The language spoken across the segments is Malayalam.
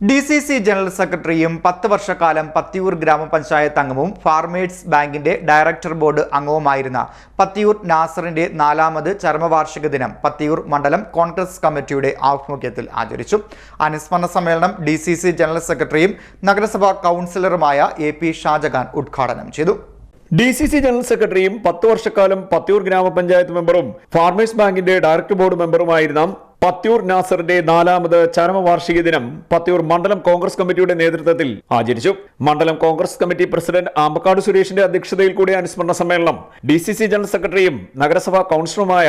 ഡി സി സി ജനറൽ സെക്രട്ടറിയും പത്ത് വർഷക്കാലം പത്തിയൂർ ഗ്രാമപഞ്ചായത്ത് അംഗവും ഫാർമേഴ്സ് ബാങ്കിന്റെ ഡയറക്ടർ ബോർഡ് അംഗവുമായിരുന്ന പത്തിയൂർ നാസറിന്റെ നാലാമത് ചരമവാർഷിക ദിനം പത്തിയൂർ മണ്ഡലം കോൺഗ്രസ് കമ്മിറ്റിയുടെ ആഭിമുഖ്യത്തിൽ ആചരിച്ചു. അനുസ്മരണ സമ്മേളനം ഡി സി സി ജനറൽ സെക്രട്ടറിയും നഗരസഭാ കൗൺസിലറുമായ എ പി ഷാജഹാൻ ഉദ്ഘാടനം ചെയ്തു. ഡി സി സി ജനറൽ സെക്രട്ടറിയും പത്ത് വർഷക്കാലം പത്തിയൂർ ഗ്രാമപഞ്ചായത്ത് മെമ്പറും ഫാർമേഴ്സ് ബാങ്കിന്റെ ഡയറക്ടർ ബോർഡ് മെമ്പറുമായിരുന്ന പത്തിയൂർ നാസറിന്റെ നാലാമത് ചരമവാർഷിക ദിനം പത്തിയൂർ മണ്ഡലം കോൺഗ്രസ് കമ്മിറ്റിയുടെ നേതൃത്വത്തിൽ ആചരിച്ചു. മണ്ഡലം കോൺഗ്രസ് കമ്മിറ്റി പ്രസിഡന്റ് ആമ്പക്കാട് സുരേഷിന്റെ അധ്യക്ഷതയിൽ കൂടിയ അനുസ്മരണ സമ്മേളനം ഡി സി സി ജനറൽ സെക്രട്ടറിയും നഗരസഭാ കൌൺസിലറുമായ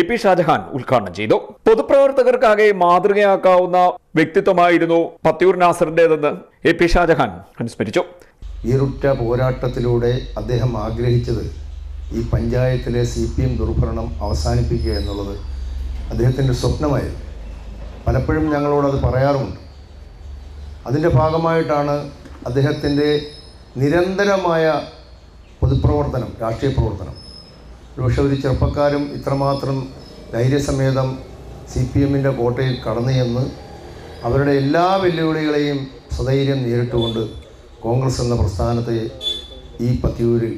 എ പി ഷാജഹാൻ ഉദ്ഘാടനം ചെയ്തു. പൊതുപ്രവർത്തകർക്കാകെ മാതൃകയാക്കാവുന്ന വ്യക്തിത്വമായിരുന്നു പത്തിയൂർ നാസറിന്റേതെന്ന് എ പി ഷാജഹാൻ അനുസ്മരിച്ചു. ഈറുറ്റ പോരാട്ടത്തിലൂടെ അദ്ദേഹം ആഗ്രഹിച്ചത് ഈ പഞ്ചായത്തിലെ സി പി എം ദുർഭരണം അവസാനിപ്പിക്കുക എന്നുള്ളത് അദ്ദേഹത്തിന്റെ സ്വപ്നമായിരുന്നു പലപ്പോഴും ഞങ്ങളോടത് പറയാറുമുണ്ട് അതിന്റെ ഭാഗമായിട്ടാണ് അദ്ദേഹത്തിന്റെ നിരന്തരമായ പൊതുപ്രവർത്തനം രാഷ്ട്രീയ പ്രവർത്തനം. ഒരുപക്ഷെ ഒരു ചെറുപ്പക്കാരും ഇത്രമാത്രം ധൈര്യസമേതം സി പി എമ്മിന്റെ കോട്ടയിൽ കടന്നു അവരുടെ എല്ലാ വെല്ലുവിളികളെയും സധൈര്യം നേരിട്ടുകൊണ്ട് കോൺഗ്രസ് എന്ന പ്രസ്ഥാനത്തെ ഈ പത്തിയൂരിൽ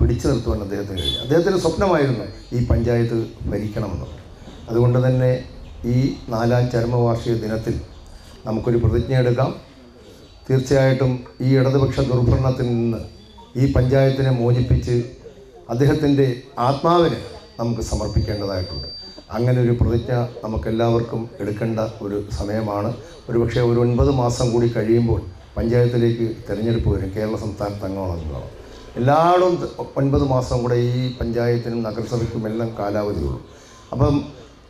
പിടിച്ചു നിർത്തുവാൻ അദ്ദേഹത്തിന് കഴിഞ്ഞു. അദ്ദേഹത്തിന്റെ സ്വപ്നമായിരുന്നു ഈ പഞ്ചായത്ത് ഭരിക്കണമെന്ന്. അതുകൊണ്ട് തന്നെ ഈ നാലാം ചരമവാർഷിക ദിനത്തിൽ നമുക്കൊരു പ്രതിജ്ഞ എടുക്കാം. തീർച്ചയായിട്ടും ഈ ഇടതുപക്ഷ ദുർഭരണത്തിൽ നിന്ന് ഈ പഞ്ചായത്തിനെ മോചിപ്പിച്ച് അദ്ദേഹത്തിന്റെ ആത്മാവിനെ നമുക്ക് സമർപ്പിക്കേണ്ടതായിട്ടുണ്ട്. അങ്ങനെ ഒരു പ്രതിജ്ഞ നമുക്കെല്ലാവർക്കും എടുക്കേണ്ട ഒരു സമയമാണ്. ഒരുപക്ഷെ ഒരു ഒൻപത് മാസം കൂടി കഴിയുമ്പോൾ പഞ്ചായത്തിലേക്ക് തിരഞ്ഞെടുപ്പ് വരും. കേരള സംസ്ഥാനത്ത് അംഗമാണെന്നുള്ളതാണ് എല്ലായിടും ഒൻപത് മാസം കൂടെ ഈ പഞ്ചായത്തിനും നഗരസഭയ്ക്കും എല്ലാം കാലാവധിയുള്ളൂ. അപ്പം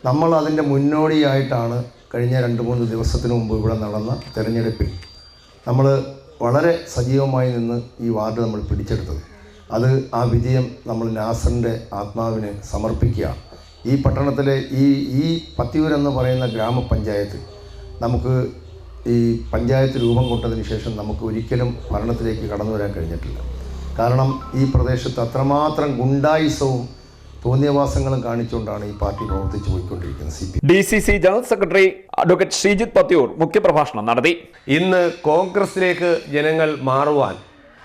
നമ്മൾ അതിന്റെ മുന്നോടിയായിട്ടാണ് കഴിഞ്ഞ രണ്ട് മൂന്ന് ദിവസത്തിന് മുമ്പ് ഇവിടെ നടന്ന തെരഞ്ഞെടുപ്പിൽ നമ്മൾ വളരെ സജീവമായി നിന്ന് ഈ വാർഡ് നമ്മൾ പിടിച്ചെടുത്തത്. അത് ആ വിജയം നമ്മൾ നാസറിന്റെ ആത്മാവിന് സമർപ്പിക്കുക. ഈ പട്ടണത്തിലെ ഈ ഈ പത്തിയൂർ എന്ന് പറയുന്ന ഗ്രാമപഞ്ചായത്ത് നമുക്ക് ഈ പഞ്ചായത്ത് രൂപം കൊണ്ടതിന് ശേഷം നമുക്ക് ഒരിക്കലും ഭരണത്തിലേക്ക് കടന്നു വരാൻ കഴിഞ്ഞിട്ടില്ല. കാരണം ഈ പ്രദേശത്ത് അത്രമാത്രം ഗുണ്ടായുസവും തോന്നിയവാസങ്ങളും കാണിച്ചുകൊണ്ടാണ് ഈ പാർട്ടി പ്രവർത്തിച്ചു പോയിക്കൊണ്ടിരിക്കുന്നത്. C P D C C general secretary advocate Sreejith Pathiyoor മുഖ്യപ്രഭാഷണം നടത്തി. ഇന്ന് കോൺഗ്രസിലേക്ക് ജനങ്ങൾ മാറുവാൻ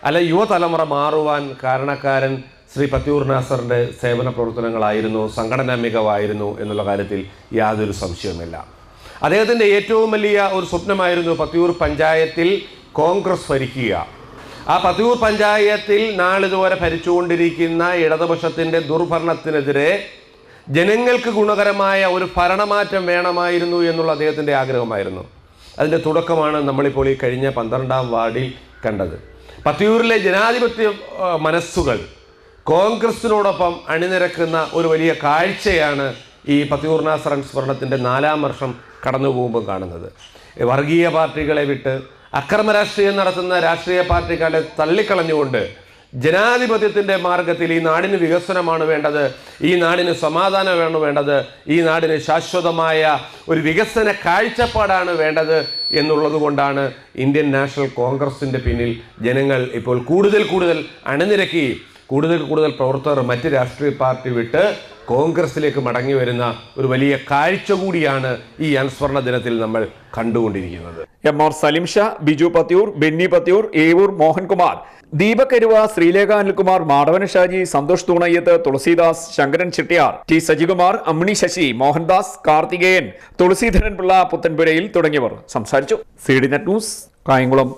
അല്ല യുവതലമുറ മാറുവാൻ കാരണക്കാരൻ ശ്രീ പത്തിയൂർ നാസറിന്റെ സേവന പ്രവർത്തനങ്ങളായിരുന്നു സംഘടനാ മികവായിരുന്നു എന്നുള്ള കാര്യത്തിൽ യാതൊരു സംശയവുമില്ല. അദ്ദേഹത്തിന്റെ ഏറ്റവും വലിയ ഒരു സ്വപ്നമായിരുന്നു പത്തിയൂർ പഞ്ചായത്തിൽ കോൺഗ്രസ് ഭരിക്കുക. ആ പത്തിയൂർ പഞ്ചായത്തിൽ നാളിതുവരെ ഭരിച്ചുകൊണ്ടിരിക്കുന്ന ഇടതുപക്ഷത്തിന്റെ ദുർഭരണത്തിനെതിരെ ജനങ്ങൾക്ക് ഗുണകരമായ ഒരു ഭരണമാറ്റം വേണമായിരുന്നു എന്നുള്ള അദ്ദേഹത്തിന്റെ ആഗ്രഹമായിരുന്നു. അതിന്റെ തുടക്കമാണ് നമ്മളിപ്പോൾ ഈ കഴിഞ്ഞ പന്ത്രണ്ടാം വാർഡിൽ കണ്ടത്. പത്തിയൂരിലെ ജനാധിപത്യ മനസ്സുകൾ കോൺഗ്രസിനോടൊപ്പം അണിനിരക്കുന്ന ഒരു വലിയ കാഴ്ചയാണ് ഈ പത്തിയൂർ നാസർ അനുസ്മരണത്തിന്റെ നാലാം വർഷം കടന്നു പോകുമ്പോൾ കാണുന്നത്. വർഗീയ പാർട്ടികളെ വിട്ട് അക്രമ രാഷ്ട്രീയം നടത്തുന്ന രാഷ്ട്രീയ പാർട്ടിക്കാരെ തള്ളിക്കളഞ്ഞുകൊണ്ട് ജനാധിപത്യത്തിന്റെ മാർഗത്തിൽ ഈ നാടിന് വികസനമാണ് വേണ്ടത് ഈ നാടിന് സമാധാനമാണ് വേണ്ടത് ഈ നാടിന് ശാശ്വതമായ ഒരു വികസന കാഴ്ചപ്പാടാണ് വേണ്ടത് എന്നുള്ളത് കൊണ്ടാണ് ഇന്ത്യൻ നാഷണൽ കോൺഗ്രസിന്റെ പിന്നിൽ ജനങ്ങൾ ഇപ്പോൾ കൂടുതൽ കൂടുതൽ അണിനിരക്കുകയും കൂടുതൽ കൂടുതൽ പ്രവർത്തകർ മറ്റ് രാഷ്ട്രീയ പാർട്ടി വിട്ട് കോൺഗ്രസിലേക്ക് മടങ്ങി വരുന്ന ഒരു വലിയ കാഴ്ച കൂടിയാണ് ഈ അനുസ്മരണ ദിനത്തിൽ നമ്മൾ കണ്ടുകൊണ്ടിരിക്കുന്നത്. M R Salim Shah Biju Pathiyoor Benny Pathiyoor Evoor Mohankumar Deepak Karuva Sreelekha Anilkumar Madhavan Shaji Santhosh Thoonayyath Thulasidas Sankaran Chettiar T Sajikumar Ammini Sasi Mohandas Karthikeyan Thulasidharan Pillai Puthenpurayil തുടങ്ങിയവർ സംസാരിച്ചു. C D net news Kayamkulam.